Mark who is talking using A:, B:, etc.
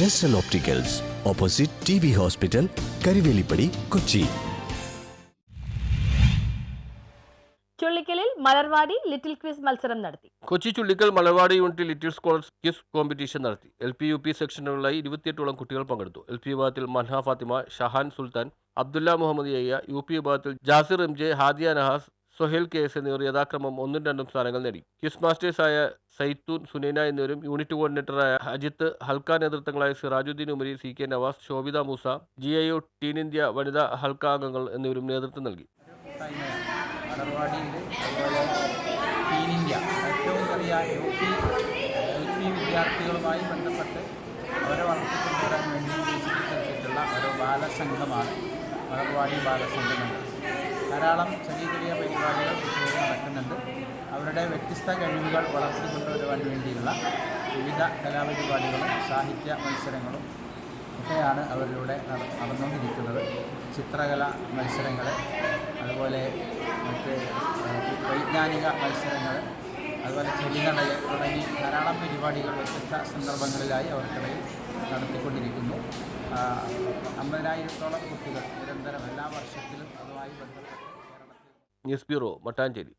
A: ജെസ്റ്റൽ opticals opposite T B hospital Karuvelippady Kochi
B: ചുള്ളിക്കലിൽ Malarvadi little quiz മത്സരം നടത്തി.
C: Kochi Chullikkal Malarvadi unit little scholars quiz competition നടത്തി. L P U P സെക്ഷനുകളിലായി ഇരുപത്തിയെട്ടോളം കുട്ടികൾ പങ്കെടുത്തു. എൽ പി വിഭാഗത്തിൽ മൻഹ ഫാത്തിമ ഷഹാൻ സുൽത്താൻ അബ്ദുല്ല മുഹമ്മദ് അയ്യ യു പി വിഭാഗത്തിൽ Jasir M J Hadiya Nahas Sohail K S എന്നിവർ യഥാക്രമം ഒന്നും രണ്ടും സ്ഥാനങ്ങൾ നേടി. ക്വിസ് മാസ്റ്റേഴ്സായ സൈത്തൂൻ സുനൈന എന്നിവരും യൂണിറ്റ് കോർഡിനേറ്ററായ അജിത്ത് ഹൽക്ക നേതൃത്വങ്ങളായ Sirajudheen Umari C K Navas Shobhitha Moosa G I O teen India വനിതാ ഹൽക്ക അംഗങ്ങൾ എന്നിവരും നേതൃത്വം നൽകി.
D: ഏറ്റവും ചെറിയ യു പി എൽ പി വിദ്യാർത്ഥികളുമായി ബന്ധപ്പെട്ട് അവരെ വളർത്തിക്കൊണ്ടുവരാൻ വേണ്ടി വികസിപ്പിച്ചെടുത്തിട്ടുള്ള ഒരു ബാലസംഘമാണ് മലർവാടി ബാലസംഘം ധാരാളം ചെറിയ ചെറിയ പരിപാടികൾ അവരുടെ വ്യത്യസ്ത കഴിവുകൾ വളർത്തിക്കൊണ്ടുവരുവാൻ വേണ്ടിയുള്ള വിവിധ കലാപരിപാടികളും സാഹിത്യ മത്സരങ്ങളും ഒക്കെയാണ് അവരിലൂടെ നട- നടന്നുകൊണ്ടിരിക്കുന്നത്. ചിത്രകല മത്സരങ്ങൾ അതുപോലെ മറ്റ് വൈജ്ഞാനിക മത്സരങ്ങൾ അതുപോലെ ചെടിനടൽ തുടങ്ങി ധാരാളം പരിപാടികൾ വ്യത്യസ്ത സന്ദർഭങ്ങളിലായി അവർക്കിടയിൽ നടത്തിക്കൊണ്ടിരിക്കുന്നു. അമ്പതിനായിരത്തോളം കുട്ടികൾ നിരന്തരം എല്ലാ വർഷത്തിലും അതുമായി ബന്ധപ്പെട്ട്
C: ന്യൂസ് ബ്യൂറോ മട്ടാഞ്ചേരി.